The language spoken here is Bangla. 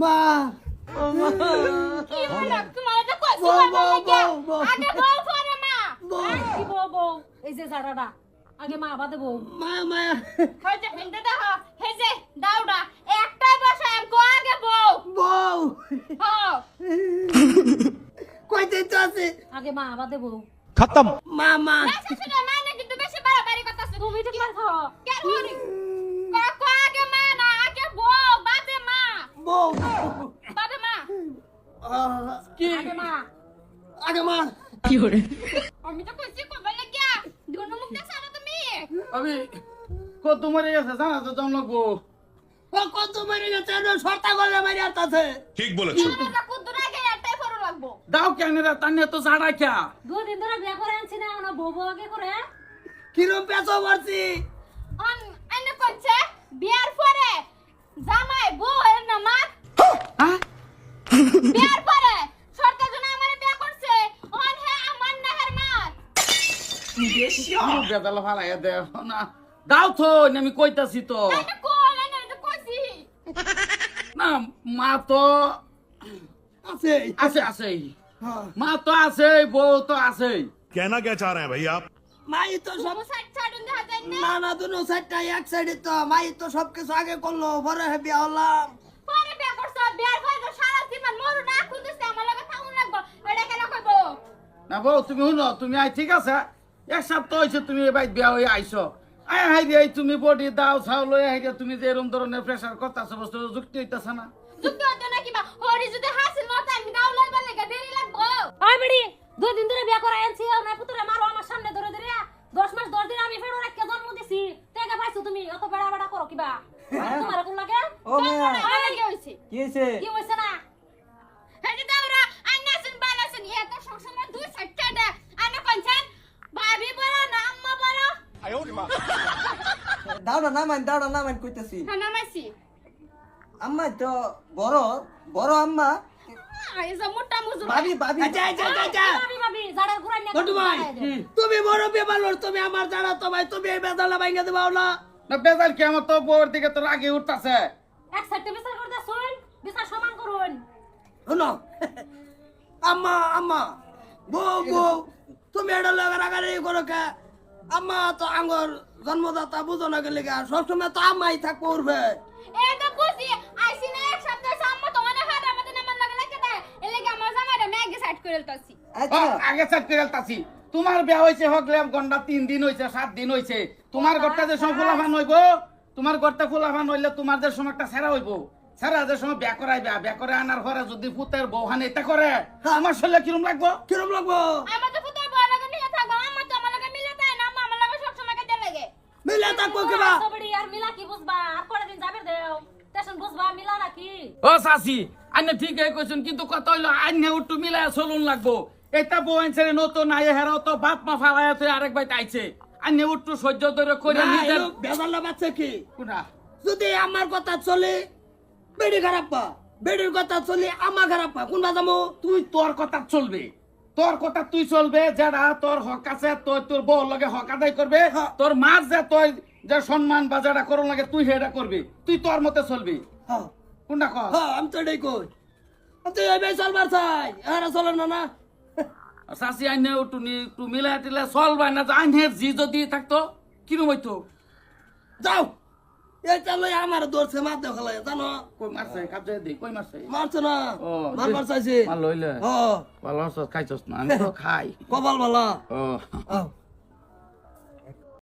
মা। এই যে সারাটা আগে মা বাদে বউ। মা মা। হয় যে হেন্দে দাও হে যে দাউডা একটাই বসে আম কো আগে বউ। বউ। কইতে তো আছে? আগে মা বাদে বউ। খতম। মা মা। না শাশুড়ি মা না কিন্তু বেশি বাড়াবাড়ি করতেছে। ঘুমিয়ে থাকবা কেন হরি আগে মা আমি তো কইছি কবে লাগিয়া। দুনো মুখ দেখা না তুমি। আমি কত মরে গেছে জানা তো জম লাগবো ও কত মেরে গেছে না সরতা গলে মেরে আতাছে ঠিক বলেছ। আমরা কুদ্দুর আগে একটাই ফরো লাগবো। দাও কেন রে তান্নে তো জাড়া খেয়া দুদিন ধরে বিয়া করে আনছি না আমরা বউ বউ আগে করে। কিরম পেছো মারছি? অন এনে করছে বিয়ার পরে জামাই বউ এর নামাজ। হ্যাঁ? বিয়ার মুখে তাহলে ফালাইয়া দেও না। দাও তো আমি কইতাছি তো। না মা তো আছে। আছে আছে। হ্যাঁ। মা তো আছে বউ তো আছে। কেনা কে চাহ রে ভাই আপ মাই তো সব না না। দুনো সাইডটা এক সাইডে তো। মাই তো সব কিছু আগে করল পরে হে বিয়া হলাম। পরে বিয়া করছ বিয়ার ফাইদা সারা জীবন মরু না খুঁজছে আমার লগে থাকুন লাগবো। এটা কেন কইবো? না বউ তুমি হুনো তুমি আই ঠিক আছে? এক সপ্তাহ হয়েছে তুমি এবার বিয়া হয়ে আইছো। আয় হাই রে তুমি বডি দাও চাও লই হাই তুমি যে এরম ধরনের প্রেসার করতেছো বস্তু যুক্তি হইতাছে না। যুক্তি হতো না কিবা? হরি যদি হাসিল মত আমি গাও লইবা লাগা দেরি লাগবো। ওই বড়ি দুই দিন ধরে বিয়া করে আনছি আমার পুত্রে মারো আমার সামনে ধরে ধরে। দশ মাস দশ দিন আমি ফেরো রাখকে জন্ম দিছি। তেগা পাইছো তুমি? অত বেড়া বেড়া করো কিবা? তোমার কোন লাগে? ও মেয়া। লাগে হইছে? কি হইছে? কি হইছে না এই যে দাওরা আন্নাসন বালাসন ইয়া তো সবসময় দুই সাইডটা দে আনে কোনছেন ভাবি বড় না আম্মা বড় দাওড়া নামান দাওড়া নামান কইতাছি। হ্যাঁ নামাইছি। আম্মা তো বড় বড় আম্মা। মোটা মুজুর। ভাবি ভাবি। আচ্ছা আচ্ছা আচ্ছা, ভাবি ভাবি জাড়ার ঘুরাই না ছোট ভাই তুমি বড় বিয়ে তুমি আমার জানা তো ভাই তুমি এই বেদালা ভাঙ্গা দেবা না। না বেজার কি আমার তো বউর দিকে তো রাগে উঠতাছে? এক সাইডে বিচার করতে শুন বিচার সমান করুন। শোনো আম্মা আম্মা বউ বউ তুমি এটা লাগা রাগারে করো কে? আম্মা তো আঙ্গর জন্মদাতা বুঝো না গেলে গা সবসময় তো আম্মাই থাকব উঠবে সাইড করে আচ্ছা চারটে গেলতাছি তোমার বিয়া হয়েছে তিন দিন হয়েছে সাত দিন হয়েছে তোমার ঘরটা যে সময় ফুলাফান হইব তোমার ঘরটা ফুলাফান হইলে তোমার যে সময় একটা সেরা হইব। সেরা যে সময় বিয়া করাইবা বিয়া করে আনার ঘরে যদি পুতের বউহান এটা করে। আমার শরীরে কিরম লাগবো? কিরম লাগবো? আমার তো ফুটার বড় লাগে নিয়ে থাকো আমার তো আমার লাগে মিলে তাই না আমার লাগে সব সময় কাজে লাগে মিলে থাকব কিবা? সবড়ি আর মিলা কি বুঝবা? আর পরের দিন যাবে দেও তেশন বুঝবা মিলা নাকি? ও আইনে ঠিক কইছেন কিন্তু কত হইল চলুন লাগবো। এটা বউ আনছে নতুন হেরাও তো বাপ মা আরেক আইছে। উঠু সহ্য ধরে করে নিজের বেদালা বাচ্চা কি? কোনা যদি আমার কথা চলে বেড়ি খারাপ পা। বেড়ির কথা চলে আমা খারাপ পা। কোন বাজামো তুই তোর কথা চলবে। তোর কথা তুই চলবে যারা তোর হক আছে তোর তোর বউ লগে হক আদায় করবে। তোর মাছ যে তোর যে সম্মান বা যারা লাগে তুই সেটা করবি। তুই তোর মতে চলবি। কোনটা কর হ্যাঁ আমি তো এটাই কই। আমি তো এই চলবার চাই। আর চলে না না। চাষি আইনে নি একটু মিলাই টিলে চলবাই না যে আইনের জি যদি থাকতো কিরম হইতো? যাও। এটা লই আমার দৌড়ছে মার দেখালে জানো? কই মারছে? কাজে দি কই মারছে? মারছে না ও, মারবার চাইছে মার লইলে। ও। ভালো খাইছস না আমি তো খাই। কপাল ভালা। ও।